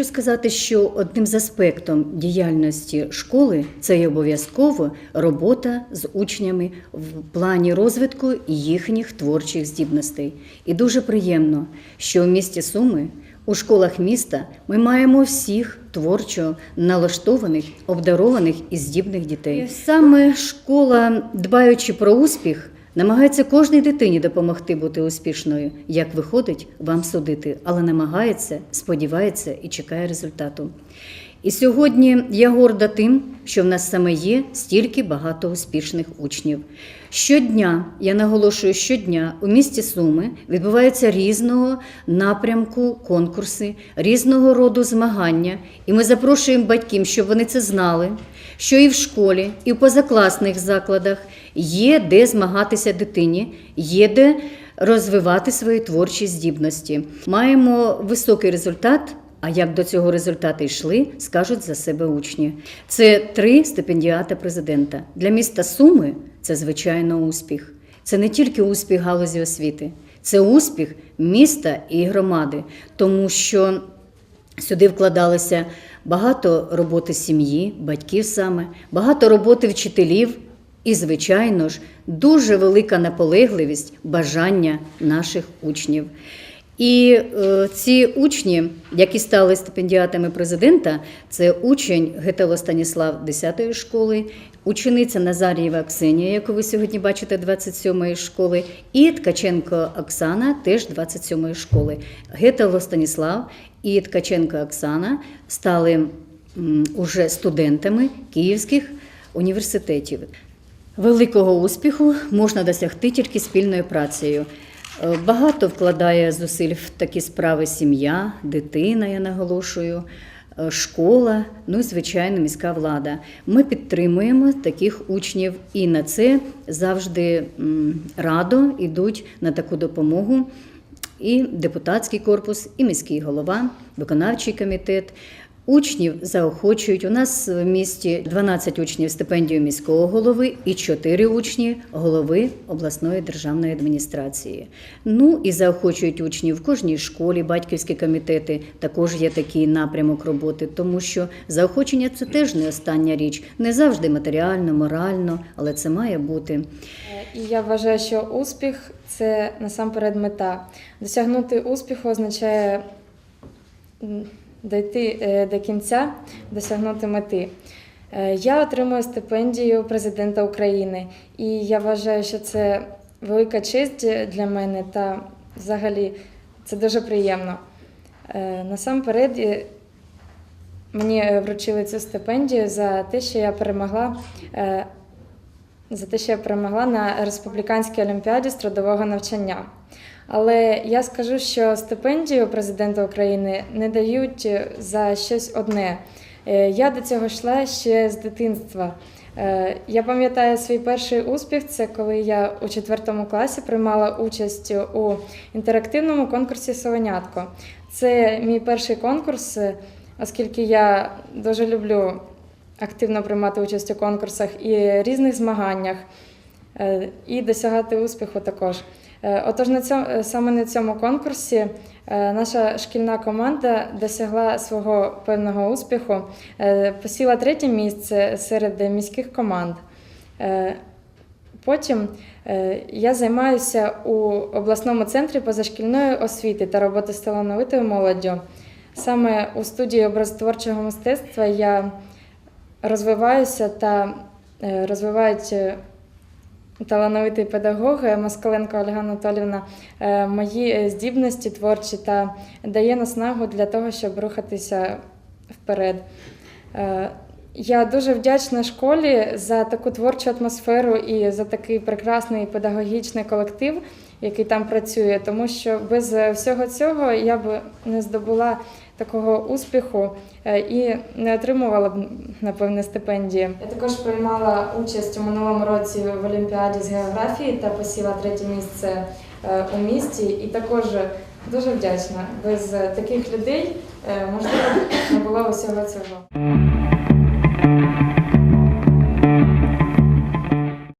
хочу сказати, що одним з аспектом діяльності школи це є обов'язково робота з учнями в плані розвитку їхніх творчих здібностей. І дуже приємно, що в місті Суми у школах міста ми маємо всіх творчо налаштованих, обдарованих і здібних дітей. Саме школа, дбаючи про успіх, намагається кожній дитині допомогти бути успішною. Як виходить, вам судити, але намагається, сподівається і чекає результату. І сьогодні я горда тим, що в нас саме є стільки багато успішних учнів. Щодня, я наголошую, щодня у місті Суми відбуваються різного напрямку конкурси, різного роду змагання. І ми запрошуємо батьків, щоб вони це знали, що і в школі, і в позакласних закладах є де змагатися дитині, є де розвивати свої творчі здібності. Маємо високий результат. А як до цього результату йшли, скажуть за себе учні. Це три стипендіата президента. Для міста Суми це звичайно успіх. Це не тільки успіх галузі освіти, це успіх міста і громади, тому що сюди вкладалося багато роботи сім'ї, батьків саме, багато роботи вчителів. І, звичайно ж, дуже велика наполегливість, бажання наших учнів. І е, ці учні, які стали стипендіатами президента, це учень Гетело Станіслав 10-ї школи, учениця Назарієва Ксенія, яку ви сьогодні бачите 27-ї школи, і Ткаченко Оксана, теж 27-ї школи. Гетело Станіслав і Ткаченко Оксана стали м, уже студентами київських університетів. Великого успіху можна досягти тільки спільною працею. Е, Багато вкладає зусиль в такі справи сім'я, дитина, я наголошую, е, школа, ну і звичайно, міська влада. Ми підтримуємо таких учнів і на це завжди радо йдуть на таку допомогу. І депутатський корпус, і міський голова, виконавчий комітет. Учнів заохочують. У нас в місті 12 учнів стипендію міського голови і 4 учні голови обласної державної адміністрації. Ну і заохочують учнів в кожній школі, батьківські комітети також є такий напрямок роботи, тому що заохочення це теж не остання річ, не завжди матеріально, морально, але це має бути. І я вважаю, що успіх це насамперед мета. Досягнути успіху означає м, дійти е, до кінця, досягнути мети. Е, Я отримую стипендію президента України, і я вважаю, що це велика честь для мене та взагалі це дуже приємно. Е, Насамперед, мені вручили цю стипендію за те, що я перемогла за те, що я перемогла на республіканській олімпіаді з трудового навчання. Але я скажу, що стипендію президента України не дають за щось одне. Е, Я до цього йшла ще з дитинства. Е, Я пам'ятаю свій перший успіх, це коли я у четвертому класі приймала участь у інтерактивному конкурсі Совенятко. Це мій перший конкурс, е, оскільки я дуже люблю активно приймати участь у конкурсах і різних змаганнях, е, і досягати успіху також. Е, Отож, на цьому, е, саме на цьому конкурсі наша шкільна команда досягла свого певного успіху, посіла третє місце серед міських команд. Потім я займаюся у обласному центрі позашкільної освіти та роботи з талановитою молоддю. Саме у студії образотворчого мистецтва я розвиваюся та е, розвивають е, талановиті педагоги Москаленко Ольга Анатолівна е, мої е, здібності творчі та дає наснагу для того, щоб рухатися вперед. Е, Я дуже вдячна школі за таку творчу атмосферу і за такий прекрасний педагогічний колектив, який там працює, тому що без е, всього цього я б не здобула такого успіху е, і не отримувала б, напевне, стипендії. Я також приймала участь у минулому році в Олімпіаді з географії та посіла третє місце е, у місті. І також дуже вдячна. Без е, таких людей, можливо, не було усього цього.